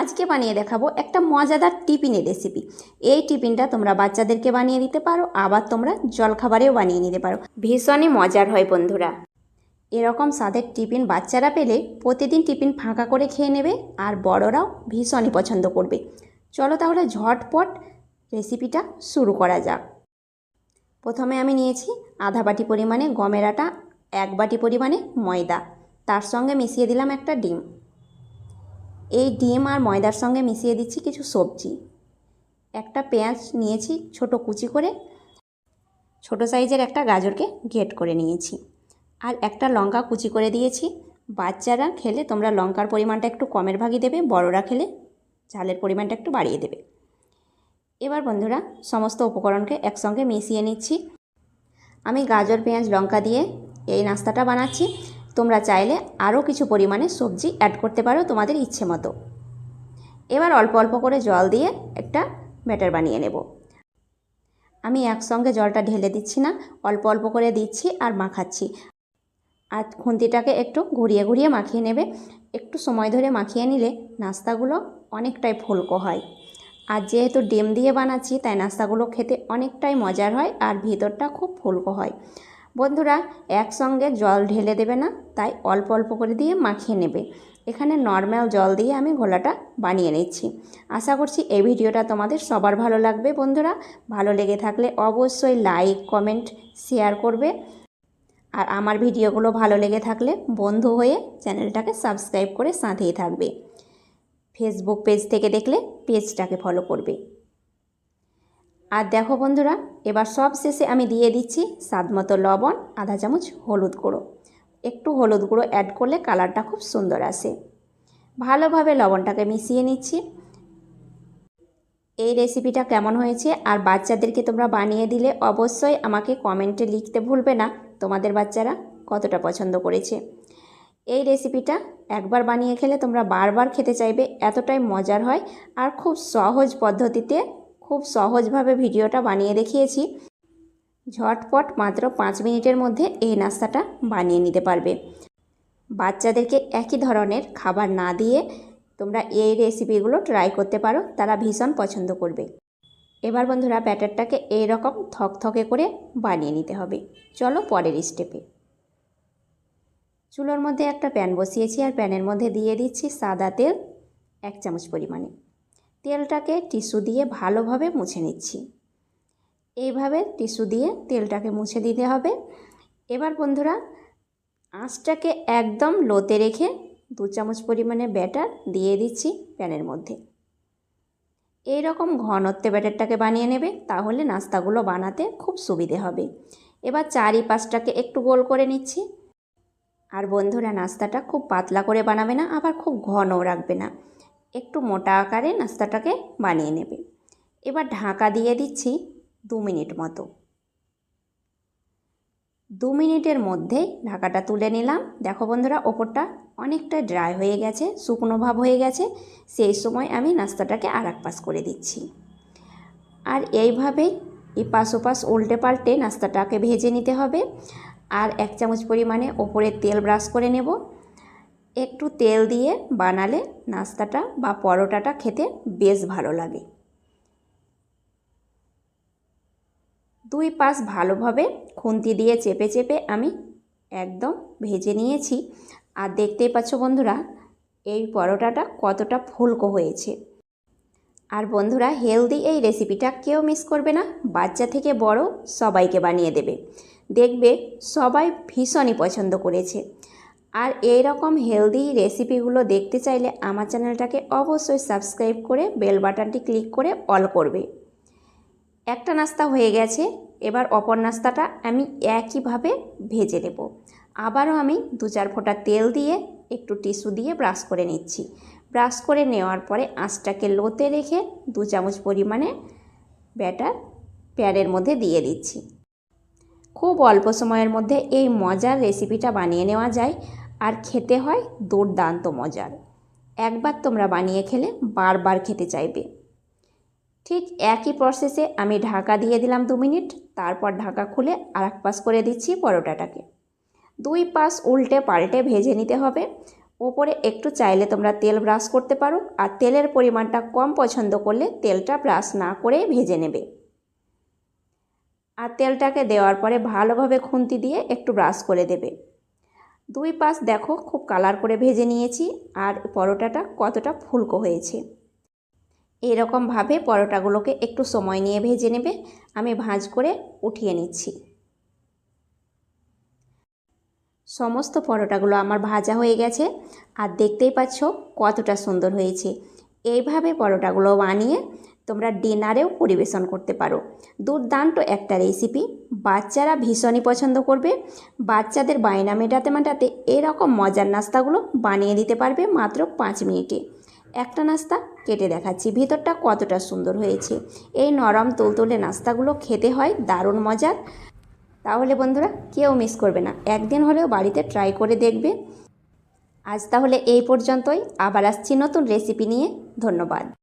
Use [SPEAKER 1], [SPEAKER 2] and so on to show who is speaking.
[SPEAKER 1] আজকে বানিয়ে দেখাবো একটা মজাদার টিফিনের রেসিপি। এই টিফিনটা তোমরা বাচ্চাদেরকে বানিয়ে দিতে পারো আবার তোমরা জলখাবারেও বানিয়ে নিতে পারো। ভীষণই মজার হয় বন্ধুরা। এরকম স্বাদের টিফিন বাচ্চারা পেলে প্রতিদিন টিফিন ফাঁকা করে খেয়ে নেবে আর বড়রাও ভীষণই পছন্দ করবে। চলো তাহলে ঝটপট রেসিপিটা শুরু করা যাক। প্রথমে আমি নিয়েছি আধা বাটি পরিমাণে গমের আটা এক বাটি পরিমাণে ময়দা। তার সঙ্গে মিশিয়ে দিলাম একটা ডিম। এই ডিম আর ময়দার সঙ্গে মিশিয়ে দিচ্ছি কিছু সবজি। একটা পেঁয়াজ নিয়েছি, ছোট কুচি করে। ছোট সাইজের একটা গাজরকে গেট করে নিয়েছি। আর একটা লঙ্কা কুচি করে দিয়েছি। বাচ্চারা খেলে তোমরা লঙ্কার পরিমাণটা একটু কমের ভাগই দেবে, বড়রা খেলে ঝালের পরিমাণটা একটু বাড়িয়ে দেবে। এবার বন্ধুরা, সমস্ত উপকরণকে একসঙ্গে মিশিয়ে নিচ্ছি। আমি গাজর, পেঁয়াজ, লঙ্কা দিয়ে এই নাস্তাটা বানাচ্ছি। তোমরা চাইলে আরও কিছু পরিমাণে সবজি অ্যাড করতে পারো তোমাদের ইচ্ছে মতো। এবার অল্প অল্প করে জল দিয়ে একটা ব্যাটার বানিয়ে নেব। আমি একসঙ্গে জলটা ঢেলে দিচ্ছি না, অল্প অল্প করে দিচ্ছি আর মাখাচ্ছি। আর খুন্তিটাকে একটু ঘুরিয়ে ঘুরিয়ে মাখিয়ে নেবে। একটু সময় ধরে মাখিয়ে নিলে নাস্তাগুলো অনেকটাই ফুলকো হয়। আর যেহেতু ডিম দিয়ে বানাচ্ছি, তাই নাস্তাগুলো খেতে অনেকটাই মজার হয় আর ভিতরটা খুব ফুলকো হয়। বন্ধুরা, একসঙ্গে জল ঢেলে দেবে না, তাই অল্প অল্প করে দিয়ে মাখিয়ে নেবে। এখানে নর্মাল জল দিয়ে আমি ঘোলাটা বানিয়ে নিচ্ছি। আশা করছি এই ভিডিওটা তোমাদের সবার ভালো লাগবে বন্ধুরা। ভালো লেগে থাকলে অবশ্যই লাইক, কমেন্ট, শেয়ার করবে। আর আমার ভিডিওগুলো ভালো লেগে থাকলে বন্ধু হয়ে চ্যানেলটাকে সাবস্ক্রাইব করে সাথেই থাকবে। ফেসবুক পেজ থেকে দেখলে পেজটাকে ফলো করবে। আর দেখো বন্ধুরা, এবার সব শেষে আমি দিয়ে দিচ্ছি স্বাদ মতো লবণ, আধা চামচ হলুদ গুঁড়ো। একটু হলুদ গুঁড়ো অ্যাড করলে কালারটা খুব সুন্দর আসে। ভালোভাবে লবণটাকে মিশিয়ে নিচ্ছি। এই রেসিপিটা কেমন হয়েছে আর বাচ্চাদেরকে তোমরা বানিয়ে দিলে অবশ্যই আমাকে কমেন্টে লিখতে ভুলবে না, তোমাদের বাচ্চারা কতটা পছন্দ করেছে। এই রেসিপিটা একবার বানিয়ে খেলে তোমরা বারবার খেতে চাইবে, এতটাই মজার হয় আর খুব সহজ পদ্ধতিতে খুব সহজভাবে ভিডিওটা বানিয়ে দেখিয়েছি। ঝটপট মাত্র পাঁচ মিনিটের মধ্যে এই নাস্তাটা বানিয়ে নিতে পারবে। বাচ্চাদেরকে একই ধরনের খাবার না দিয়ে তোমরা এই রেসিপিগুলো ট্রাই করতে পারো, তারা ভীষণ পছন্দ করবে। এবার বন্ধুরা ব্যাটারটাকে এই রকম থকথকে করে বানিয়ে নিতে হবে। চলো পরের স্টেপে। চুলোর মধ্যে একটা প্যান বসিয়েছি আর প্যানের মধ্যে দিয়ে দিচ্ছি সাদা তেল এক চামচ পরিমাণে। তেলটাকে টিস্যু দিয়ে ভালোভাবে মুছে নিচ্ছি। এইভাবে টিস্যু দিয়ে তেলটাকে মুছে দিতে হবে। এবার বন্ধুরা, আঁচটাকে একদম লোতে রেখে দু চামচ পরিমাণে ব্যাটার দিয়ে দিচ্ছি প্যানের মধ্যে। এই রকম ঘনত্বে ব্যাটারটাকে বানিয়ে নেবে, তাহলে নাস্তাগুলো বানাতে খুব সুবিধে হবে। এবার চারিপাশটাকে একটু গোল করে নিচ্ছি। আর বন্ধুরা, নাস্তাটা খুব পাতলা করে বানাবে না, আবার খুব ঘনও রাখবে না। একটু মোটা আকারে নাস্তাটাকে বানিয়ে নেবে। এবার ঢাকা দিয়ে দিচ্ছি দু মিনিট মতো। দু মিনিটের মধ্যে ঢাকাটা তুলে নিলাম। দেখো বন্ধুরা, ওপরটা অনেকটা ড্রাই হয়ে গেছে, শুকনো ভাব হয়ে গেছে। সেই সময় আমি নাস্তাটাকে আর পাশ করে দিচ্ছি। আর এইভাবেই এপাশ ওপাশ উল্টে পাল্টে নাস্তাটাকে ভেজে নিতে হবে। আর এক চামচ পরিমাণে ওপরে তেল ব্রাশ করে নেব। একটু তেল দিয়ে বানালে নাস্তাটা বা পরোটাটা খেতে বেশ ভালো লাগে। দুই পাশ ভালোভাবে খুন্তি দিয়ে চেপে চেপে আমি একদম ভেজে নিয়েছি। আর দেখতেই পাচ্ছ বন্ধুরা, এই পরোটাটা কতটা ফুলকো হয়েছে। আর বন্ধুরা, হেলদি এই রেসিপিটা কেউ মিস করবে না, বাচ্চা থেকে বড় সবাইকে বানিয়ে দেবে। দেখবে সবাই ভীষণই পছন্দ করেছে। আর এই রকম হেলদি রেসিপিগুলো দেখতে চাইলে আমার চ্যানেলটাকে অবশ্যই সাবস্ক্রাইব করে বেল বাটনটি ক্লিক করে অল করবে। একটা নাস্তা হয়ে গেছে, এবার অপর নাস্তাটা আমি একইভাবে ভেজে নেব। আবারও আমি দু চার ফোঁটা তেল দিয়ে একটু টিস্যু দিয়ে ব্রাশ করে নিচ্ছি। ব্রাশ করে নেওয়ার পরে আঁচটাকে লোতে রেখে দু চামচ পরিমাণে ব্যাটার প্যানের মধ্যে দিয়ে দিচ্ছি। খুব অল্প সময়ের মধ্যে এই মজার রেসিপিটা বানিয়ে নেওয়া যায়। আর খেতে হয় দুর্দান্ত মজার। একবার তোমরা বানিয়ে খেলে বারবার খেতে চাইবে। ঠিক একই প্রসেসে আমি ঢাকা দিয়ে দিলাম দু মিনিট, তারপর ঢাকা খুলে আর এক পাশ করে দিচ্ছি পরোটাটাকে। দুই পাশ উল্টে পাল্টে ভেজে নিতে হবে। ওপরে একটু চাইলে তোমরা তেল ব্রাশ করতে পারো আর তেলের পরিমাণটা কম পছন্দ করলে তেলটা ব্রাশ না করে ভেজে নেবে। আর তেলটাকে দেওয়ার পরে ভালোভাবে খুন্তি দিয়ে একটু ব্রাশ করে দেবে। দুই পাশ দেখো, খুব কালার করে ভেজে নিয়েছি আর পরোটাটা কতটা ফুলকো হয়েছে। এরকমভাবে পরোটাগুলোকে একটু সময় নিয়ে ভেজে নেবে, আমি ভাঁজ করে উঠিয়ে নিচ্ছি। সমস্ত পরোটাগুলো আমার ভাজা হয়ে গেছে আর দেখতেই পাচ্ছ কতটা সুন্দর হয়েছে। এইভাবে পরোটাগুলো বানিয়ে তোমরা ডিনারেও পরিবেশন করতে পারো। দুর্দান্ত একটা রেসিপি বাচ্চারা ভীষণই পছন্দ করবে। বাচ্চাদের বায়না মেটাতে মেটাতে এরকম মজার নাস্তাগুলো বানিয়ে দিতে পারবে মাত্র পাঁচ মিনিটে। একটা নাস্তা কেটে দেখাচ্ছি। ভিতরটা কতটা সুন্দর হয়েছে। এই নরম তুলতুলে নাস্তাগুলো খেতে হয় দারুণ মজার। তাহলে বন্ধুরা, কেউ মিস করবে না। একদিন হলেও বাড়িতে ট্রাই করে দেখবে। আজ তাহলে এই পর্যন্তই। আবার আসছি নতুন রেসিপি নিয়ে। ধন্যবাদ।